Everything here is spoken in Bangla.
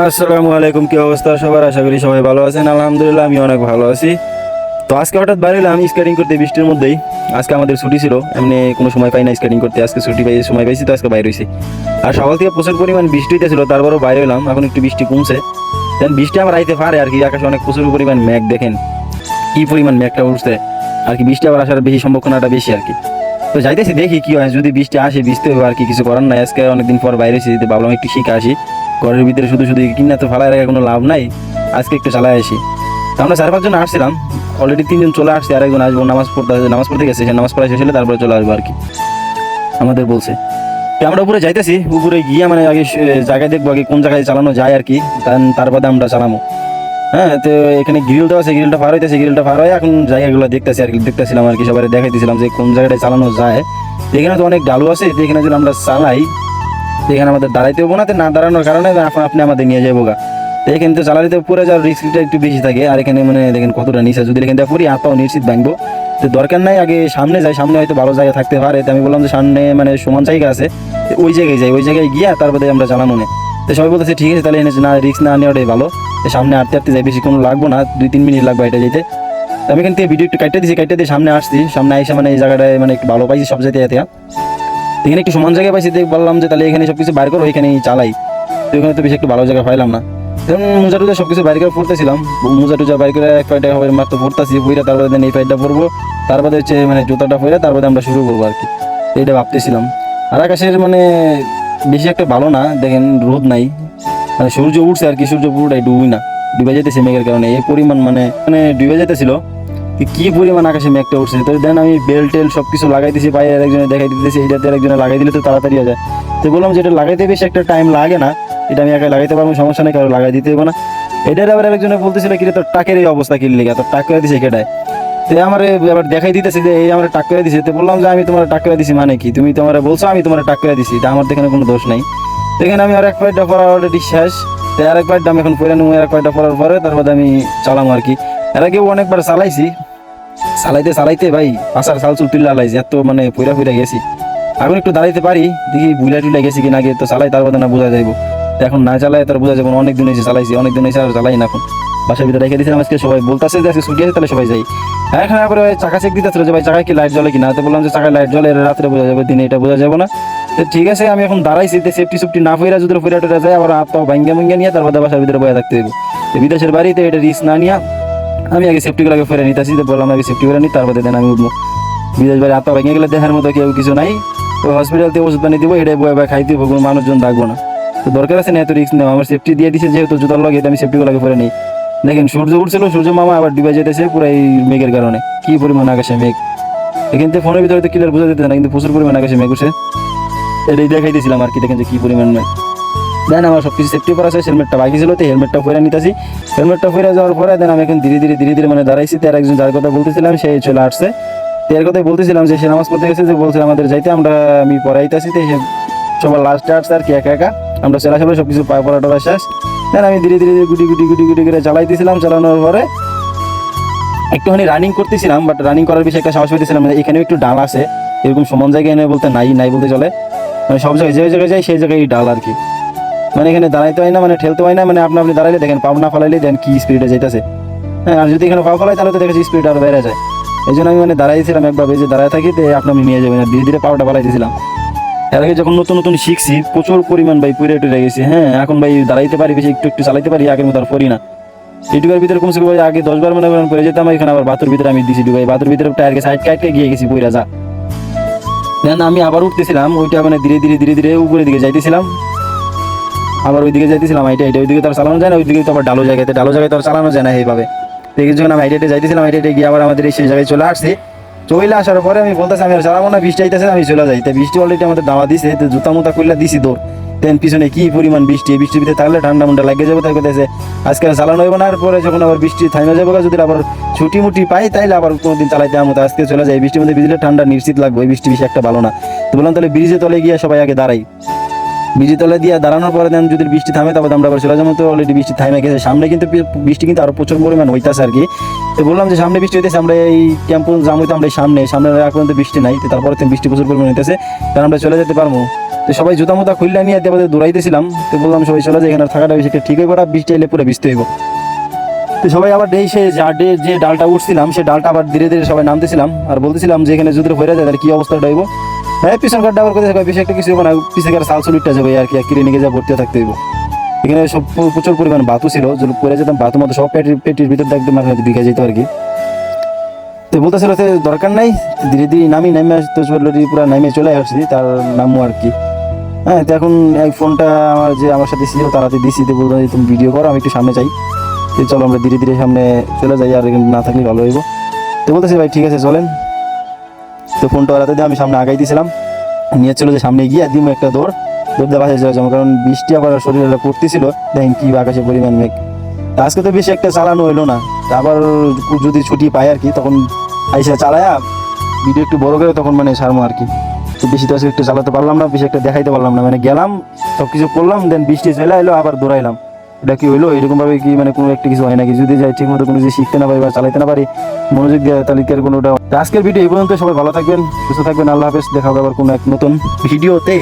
আসসালামু আলাইকুম, কি অবস্থা? সবার আশা করি সবাই ভালো আছেন। আলহামদুলিল্লাহ আমি অনেক ভালো আছি। তো আজকে হঠাৎ আমি স্কেটিং করতে বৃষ্টির মধ্যেই। আজকে আমাদের ছুটি ছিল, এমনি কোনো সময় পাই না স্কেটিং করতে। আজকে ছুটি পাই সময় পাইছি তো আজকে বাইরে হয়েছি আর সকাল থেকে প্রচুর পরিমাণ বৃষ্টি হইতেছিল, তারপরেও বাইরে হলাম এখন একটু বৃষ্টি কমছে। দেন বৃষ্টি আমার আইতে পারে আর কি, আকাশে অনেক প্রচুর পরিমাণ মেঘ দেখেন। কি পরিমাণ মেঘটা উঠছে। আর কি বৃষ্টি আবার আসার বেশি সম্ভাবনাটা বেশি আর কি। তো যাইতেছি, দেখি কি হয়। যদি বৃষ্টি আসে, বৃষ্টি হবে আর কি, কিছু করার নাই। আজকে অনেকদিন পর বাইরে এসেছি তো ভাবলাম একটু শিখে আসি। ঘরের ভিতরে শুধু শুধু কিনা তো ফালায় রাখা কোনো লাভ নাই? আজকে একটু চালায় আসি। আমরা চার পাঁচজন আসছিলাম। অলরেডি তিনজন চলে আসছে আর একজন আসব, নামাজ পড়তে নামাজ পড়তে গেছে, সে নামাজ পড়া শেষ তারপরে চলে আসব আর কি। আমাদের বলছে। আমরা উপরে যাইতেছি, উপরে গিয়ে মানে আগে জায়গায় দেখব আগে কোন জায়গায় চালানো যায় আর কি তারপরে আমরা চালামো। হ্যাঁ তো এখানে গ্রিল আছে গ্রিলটা পার হইতেছে গ্রিলটা পার হয়ে এখন জায়গাগুলো দেখতেছি আর কি, দেখতেছিলাম আর কি সবাই দেখাইতেছিলাম যে কোন জায়গাটায় চালানো যায়। এখানে তো অনেক ডালু আছে এখানে যদি আমরা চালাই এখানে আমাদের দাঁড়াইতে হব না না দাঁড়ানোর কারণে আপনি আপনি আমাদের নিয়ে যাব গা। এখানে তো চালাতে পরে যাওয়ার রিস্কটা একটু বেশি থাকে, আর এখানে মানে দেখেন কতটা নিচে, যদি এখান থেকে পড়ি আপাও নিশ্চিত ভাঙবো। তো দরকার নাই, আগে সামনে যাই, সামনে হয়তো ভালো জায়গা থাকতে পারে, তো আমি বললাম যে সামনে মানে সমান জায়গা আছে ওই জায়গায় যাই, ওই জায়গায় গিয়ে তারপরে আমরা চালানো নেই। তো সবাই বলতেছে, ঠিক আছে, তাহলে এনে না রিস্ক না নেওয়াটাই ভালো। তো সামনে আটতে আটতে যাই বেশি কোনো লাগবো না, দুই তিন মিনিট লাগবে এটা যেতে আমি এখান থেকে ভিডিও একটু কাটতে দিয়েছি কাটতে দিয়ে সামনে আসছি, সামনে আইসা মানে এই জায়গাটায় মানে একটু ভালো পাইছি সব যেতে এখানে একটু সমান জায়গায় পাইছি, দেখ বললাম যে তাহলে এখানে সব কিছু বাইর করো এখানেই চালাই। তো এখানে তো বেশি একটু ভালো জায়গা পাইলাম না। তখন মোজা টুজা সব কিছু বাইর করে পড়তেছিলাম। মোজা টুজা বাইর করে এক পাইটা হবে মাত্র পড়তেছি, পইরা তারপরে দেন এই পাইটা পরবো। তারপরে হচ্ছে মানে জুতাটা পরে তারপরে আমরা শুরু করব আর কি। এইটা ভাবতেছিলাম। আর আকাশের মানে বেশি একটা ভালো না, দেখেন রোদ নাই। মানে সূর্য উঠছে আর কি, সূর্য পুরোটাই ডুবই না। ডুবে যেতেছে মেঘের কারণে এই পরিমাণ মানে মানে ডুবে যেতেছিল কি পরিমাণ আকাশে মেঘটা উঠছে? তো দেন আমি বেল টেল সব কিছু লাগাই দিয়েছি পায়ে একজনে দেখাই দিতেছি, এইটাতে একজনে লাগাই দিলে তো তাড়াতাড়ি হয়ে যায়। তো বললাম যে এটা লাগাইতে বেশি একটা টাইম লাগে না, এটা আমি একা লাগাইতে পারব, সমস্যা নেই, কারও লাগাই দিতে হবে না। এটার আবার একজনে বলতেছিল কি রে তোর টাকের এই অবস্থা কি লেগে? তোর টাক করে দিছে কেটায় তো আমার আবার দেখাই দিতেছে যে, এই আমার টাক করে দিছে। তো বললাম যে, আমি তোমার টাক করে দিছি মানে কি? তুমি তোমার বলছো, আমি তোমার টাক করে দিছি। তা আমার এখানে কোনো দোষ নাই। এখানে আমি আর এক পাইটা পড়া অলরেডি শেষ। তো আর এক পাইটা আমি এখন পরে নেব আর এক পাইটা পড়ার পরে তারপরে আমি চালাম আর কি। এর আগেও অনেকবার চালাইছি চালাইতে চালাইতে ভাই, পাশার চাল চুল তুলে লাইছি এত মানে পইরা পইরা গেছি। এখন একটু দাঁড়াইতে পারি, দেখি বুইলা টুইলা গেছি কিনা আগে, তো চালাই তারপরে না বোঝা যাইব। এখন না চালাই তার বোঝা যাব। অনেক দিন হয়েছে চালাইছি অনেক দিন হয়েছে আর চালাই না এখন। বাসার ভিতরে রেখে দিয়েছিলাম আজকে সবাই বলতেছে যে আজকে ছুটি আছে, তাহলে সবাই যাই। হ্যাঁ এখানে করে চাকা চেক দিতেছিল যে ভাই, চাকায় কি লাইট জ্বলে কিনা? তো বললাম যে চাকায় লাইট জ্বলে রাত্রে বোঝা যাবে, দিনে এটা বোঝা যাবে না। তো ঠিক আছে, আমি এখন দাঁড়াইছি, তো সেফটি সুফটি না ফিরা যদি ফিরা টেরা যায়, আবার হাত পাও ভাঙ্গা ভাঙ্গা নিয়ে তারপর বাসার ভিতরে বয়ে থাকতে হবে বিদেশের বাড়িতে এটা রিস্ক না নিয়ে আমি আগে সেফটি করে ফেরে নিতেছি তো বললাম আগে সেফটি করে নিই তারপরে দেন আমি উঠবো। বিদেশ বাড়ি হাত ভেঙে গেলে দেখার মতো কেউ কিছু নাই। তো হসপিটাল থেকে ওষুধ পানি দিব, এটাই বয়ে বয়ে খাইতে হবে কোনো মানুষজন থাকব না। তো দরকার আছে না, এত রিস্ক নেওয়া? আমার সেফটি দিয়ে দিছে, যেহেতু জুতার লাগে আমি সেফটি করে ফেরে নিই। দেখেন, সূর্য উঠছিল, সূর্য মামা আবার ডুবে যেতেছে পুরো এই মেঘের কারণে। কি পরিমাণ আকাশে মেঘ। এখান থেকে ফোনের ভিতরে তো ক্লিয়ার বোঝা যেতে না, কিন্তু প্রচুর পরিমাণ আকাশে মেঘ উঠছে। এটাই দেখাই দিয়েছিলাম আর কি, দেখেন যে কি পরিমাণ মেঘ। দেন আমার সব কিছু সেফটি করা আছে হেলমেটটা বাকি ছিল তো হেলমেটটা ফেরে নিতেছি। হেলমেটটা ফেরে যাওয়ার পরে দেন আমি এখন ধীরে ধীরে ধীরে ধীরে মানে দাঁড়াইছি। তার একজন যার কথা বলতেছিলাম, সে চলে আসছে। তো এর কথাই বলতেছিলাম যে সে নামাজ পড়তে গেছে, যে বলছে আমাদের যাইতে, আমরা, আমি পড়াইতেছি তো সবার লাস্টে আসছে আর কি একা একা। আমরা চলে আসলে সব কিছু পড়া টড়া শেষ। দেন আমি ধীরে ধীরে ধীরে গুটি গুটি গুটি গুটি করে চালাইতেছিলাম, চালানোর পরে একটুখানি রানিং করতেছিলাম বাট রানিং করার বিষয়ে একটা সাহস পেতেছিলাম এখানেও একটু ডাল আছে, এরকম সমান জায়গায় এনে বলতে নাই নাই বলতে চলে। মানে সব জায়গায় যে জায়গায় যাই সেই জায়গায় ডাল আর কি। মানে এখানে দাঁড়াইতে হয় না মানে ঠেলতে হয় না মানে আপনি আপনি দাঁড়াইলে দেখেন পাও না ফালাইলে দেন কি স্পিডে যাইতেছে। হ্যাঁ আর যদি এখানে পাও ফালাই, তাহলে তো দেখেছি স্পিড আরও বেড়ে যায়। এই জন্য আমি মানে দাঁড়াইছিলাম একবার যে দাঁড়ায় থাকি, তো আপনি আমি নিয়ে যাবেন ধীরে ধীরে পাওয়াটা ফালাইতেছিলাম এর আগে যখন নতুন নতুন শিখছি, প্রচুর পরিমাণ ভাই পুরে টুরে গেছি হ্যাঁ এখন ভাই দাঁড়াইতে পারি, বেশি একটু একটু চালাইতে পারি, আগের মতো আর পড়ি না। ইউটিউবের ভিতরে কমসে কম আগে দশ বার মনে করেন করে যেতাম, এখানে আবার বাতুর ভিতরে আমি দিছি ভাই বাতুর ভিতরে টায়ারকে সাইড কাটকে গিয়ে গেছি পুরা যা। দেন আমি আবার উঠতেছিলাম, ওইটা মানে ধীরে ধীরে ধীরে ধীরে উপরের দিকে যাইতেছিলাম। আবার ওইদিকে যাইতেছিলাম আইটা আইটা ওইদিকে তো আর চালানো যায় না, ওইদিকে তো আবার ডালো জায়গাতে ডালো জায়গায় তো আর চালানো যায় না এইভাবে এই যখন আমি আইটাইটে যাইতেছিলাম আইটাইটে গিয়ে আবার আমাদের এই সেই জায়গায় চলে আসছি। চলে আসার পরে আমি বলতেছি, আমি আর চালাবো না, বৃষ্টি আইতেছে, আমি চলে যাই। তো বৃষ্টি অলরেডি আমাদের দাওয়া দিছে, তো জুতা মুতা করলে দিছি দৌড়। তেন পিছনে কি পরিমাণ বৃষ্টি, এই বৃষ্টির ভিতরে থাকলে ঠান্ডা মুন্ডা লাগে যাবে, তাই করতেছে আজকে চালানো হইব না পরে যখন আবার বৃষ্টি থাইমা যাবে যদি আবার ছুটি মুটি পাই, তাইলে আবার কোনো দিন চালাইতে আমতো আজকে চলে যায় বৃষ্টির মধ্যে ভিজলে ঠান্ডা নিশ্চিত লাগবে বৃষ্টি বেশি একটা ভালো না। তো বললাম, তাহলে ব্রিজে তলে গিয়ে সবাই আগে দাঁড়াই। বৃষ্টি তলে দিয়ে দাঁড়ানোর পরে দেন যদি বৃষ্টি থামে, তারপর আমরা আবার চলে যাব। তো অলরেডি বৃষ্টি থামে গেছে। সামনে কিন্তু বৃষ্টি কিন্তু আরও প্রচুর পরিমাণ হইতাছে আর কি। তো বললাম যে সামনে বৃষ্টি হইতেছে, আমরা এই ক্যাম্প যাব তো আমরা সামনে সামনে এখন তো বৃষ্টি নাই। তো তারপরে তো বৃষ্টি প্রচুর পরিমাণ হইতেছে। কারণ আমরা চলে যেতে পারব। তো সবাই জুতা মুতা খুললে নিয়ে আমাদের দৌড়াইতেছিলাম। তো বললাম সবাই চলে যায় এখানে থাকাটা বেশি ঠিক হয়ে পড়া বৃষ্টি এলে পুরো বৃষ্টি হইব। তো সবাই আবার ডেই সে যা ডে যে ডালটা উঠছিলাম, সে ডালটা আবার ধীরে ধীরে সবাই নামতেছিলাম। আর বলতেছিলাম যে এখানে যদি হয়ে যায়, তাহলে কী অবস্থাটা হইব? হ্যাঁ পিছন কার ডাবার কথা বেশি একটা কিছু না। পিছিয়ে কার সাল সুলিটটা যাবে, আর কি ক্লিনিকে যা ভর্তি থাকতে হইব। এখানে সব প্রচুর পরিমাণ বাতু ছিল যদি পরে যেতাম, বাতু মতো সব পেটের পেটির ভিতর একদম বিঘা যেত আর কি। তো বলতেছিল যে দরকার নাই, ধীরে ধীরে নামি, নামে আসতে পুরো নামে চলে আসছি, তার নামও আর কি। হ্যাঁ তো এখন এই ফোনটা আমার যে আমার সাথে ছিল তারাতে দিছি তো বলতো যে তুমি ভিডিও করো, আমি একটু সামনে যাই। তো চলো আমরা ধীরে ধীরে সামনে চলে যাই, আর না থাকলে ভালো হইব। তো বলতেছি, ভাই, ঠিক আছে, চলেন। তো ফোনটা ওরাতে দিয়ে আমি সামনে আগাই দিয়েছিলাম। নিয়ে চলে যে সামনে গিয়ে দিম একটা দৌড়। দৌড় দেওয়া বাসায় চলে কারণ বৃষ্টি আবার শরীরে পড়তেছিল দেখেন কী আকাশে পরিমাণ মেঘ। আজকে তো বেশি একটা চালানো হইল না। আবার যদি ছুটি পাই আর কি, তখন আইসা চালায়া ভিডিও একটু বড় করে তখন মানে সারমো আর কি। তো বেশি তো একটু চালাতে পারলাম না, বেশি একটা দেখাইতে পারলাম না। মানে গেলাম সব কিছু করলাম দেন বৃষ্টি চলে এলো আবার দৌড়াইলাম। এটা কি হইল? এরকম ভাবে কি মানে কোনো একটা কিছু হয় নাকি? যদি যাই ঠিক মতো কোনো কিছু শিখতে না পারি বা চালাইতে না পারি, মনোযোগ দেওয়া তাহলে কি আর কোনোটা আজকের ভিডিও এই পর্যন্ত সবাই ভালো থাকবেন, সুস্থ থাকবেন। আল্লাহ হাফেজ। দেখা হবে আবার কোনো এক নতুন ভিডিওতে।